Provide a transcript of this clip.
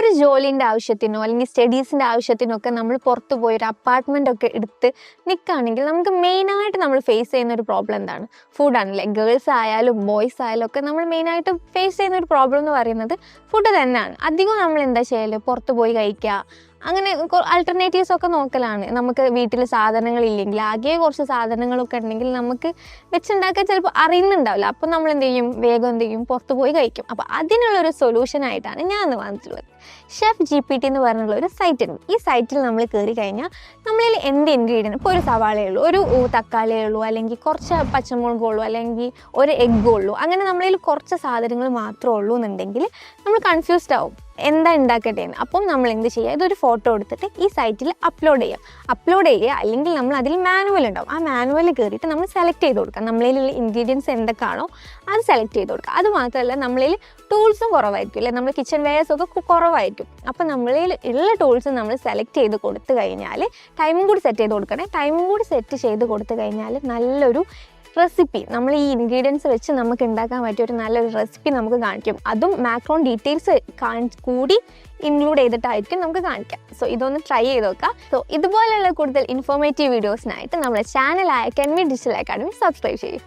ഒരു ജോലിന്റെ ആവശ്യത്തിനോ അല്ലെങ്കിൽ സ്റ്റഡീസിന്റെ ആവശ്യത്തിനോ ഒക്കെ നമ്മൾ പുറത്ത് പോയി ഒരു അപ്പാർട്ട്മെന്റ് ഒക്കെ എടുത്ത് നിൽക്കുകയാണെങ്കിൽ നമുക്ക് മെയിനായിട്ട് നമ്മൾ ഫേസ് ചെയ്യുന്ന ഒരു പ്രോബ്ലം എന്താണ്? ഫുഡാണല്ലേ ഗേൾസ് ആയാലും ബോയ്സ് ആയാലും ഒക്കെ നമ്മൾ മെയിനായിട്ട് ഫേസ് ചെയ്യുന്ന ഒരു പ്രോബ്ലം എന്ന് പറയുന്നത് ഫുഡ് തന്നെയാണ്. അധികം നമ്മൾ എന്താ ചെയ്യൽ? പുറത്ത് പോയി കഴിക്കുക അങ്ങനെ ആൾട്ടർനേറ്റീവ്സ് ഒക്കെ നോക്കലാണ്. നമുക്ക് വീട്ടിൽ സാധനങ്ങൾ ഇല്ലെങ്കിൽ ആകെ കുറച്ച് സാധനങ്ങളൊക്കെ ഉണ്ടെങ്കിൽ നമുക്ക് വെച്ചുണ്ടാക്കാൻ ചിലപ്പോൾ അറിയുന്നുണ്ടാവില്ല. അപ്പോൾ നമ്മൾ എന്ത് ചെയ്യും വേഗം എന്ത് ചെയ്യും പുറത്ത് പോയി കഴിക്കും. അപ്പോൾ അതിനുള്ളൊരു സൊല്യൂഷൻ ആയിട്ടാണ് ഞാൻ അന്ന് വന്നിട്ടുള്ളത്. ഷെഫ് ജി പി ടി എന്ന് പറഞ്ഞുള്ള ഒരു സൈറ്റ് ഉണ്ട്. ഈ സൈറ്റിൽ നമ്മൾ കയറി കഴിഞ്ഞാൽ നമ്മളിൽ എന്ത് ഇൻഗ്രീഡിയൻ ഇപ്പോൾ ഒരു സവാളയേ ഉള്ളൂ ഒരു തക്കാളിയേ ഉള്ളൂ അല്ലെങ്കിൽ കുറച്ച് പച്ചമുളകേ ഉള്ളൂ അല്ലെങ്കിൽ ഒരു എഗ്ഗേ ഉള്ളൂ അങ്ങനെ നമ്മളിൽ കുറച്ച് സാധനങ്ങൾ മാത്രമേ ഉള്ളൂ എന്നുണ്ടെങ്കിൽ നമ്മൾ കൺഫ്യൂസ്ഡ് ആവും. എന്താ ഉണ്ടാക്കട്ടെ എന്ന് അപ്പം നമ്മൾ എന്ത് ചെയ്യുക ഇതൊരു ഫോട്ടോ എടുത്തിട്ട് ഈ സൈറ്റിൽ അപ്ലോഡ് ചെയ്യാം അപ്ലോഡ് ചെയ്യുക അല്ലെങ്കിൽ നമ്മൾ അതിൽ മാനുവൽ ഉണ്ടാവും. ആ മാനുവൽ കയറിയിട്ട് നമ്മൾ സെലക്ട് ചെയ്ത് കൊടുക്കാം നമ്മളിലുള്ള ഇൻഗ്രീഡിയൻസ് എന്തൊക്കെയാണോ അത് സെലക്ട് ചെയ്ത് കൊടുക്കുക. അത് മാത്രമല്ല നമ്മളിൽ ടൂൾസും കുറവായിരിക്കും അല്ലെ? നമ്മുടെ കിച്ചൺ വെയേഴ്സൊക്കെ കുറവായിരിക്കും. അപ്പം നമ്മളിൽ ഉള്ള ടൂൾസും നമ്മൾ സെലക്ട് ചെയ്ത് കൊടുത്തു കഴിഞ്ഞാൽ ടൈമും കൂടി സെറ്റ് ചെയ്ത് കൊടുക്കണേ. ടൈമും കൂടി സെറ്റ് ചെയ്ത് കൊടുത്തു കഴിഞ്ഞാൽ നല്ലൊരു റെസിപ്പി നമ്മൾ ഈ ഇൻഗ്രീഡിയൻസ് വെച്ച് നമുക്ക് ഉണ്ടാക്കാൻ പറ്റിയ ഒരു നല്ലൊരു റെസിപ്പി നമുക്ക് കാണിക്കും. അതും മാക്രോൺ ഡീറ്റെയിൽസ് കൂടി ഇൻക്ലൂഡ് ചെയ്തിട്ടായിരിക്കും നമുക്ക് കാണിക്കാം. സോ ഇതൊന്ന് ട്രൈ ചെയ്ത് നോക്കാം. സോ ഇതുപോലെയുള്ള കൂടുതൽ ഇൻഫോർമേറ്റീവ് വീഡിയോസിനായിട്ട് നമ്മുടെ ചാനൽ ചാനലായ കെൻവി ഡിജിറ്റൽ അക്കാഡമി സബ്സ്ക്രൈബ് ചെയ്യും.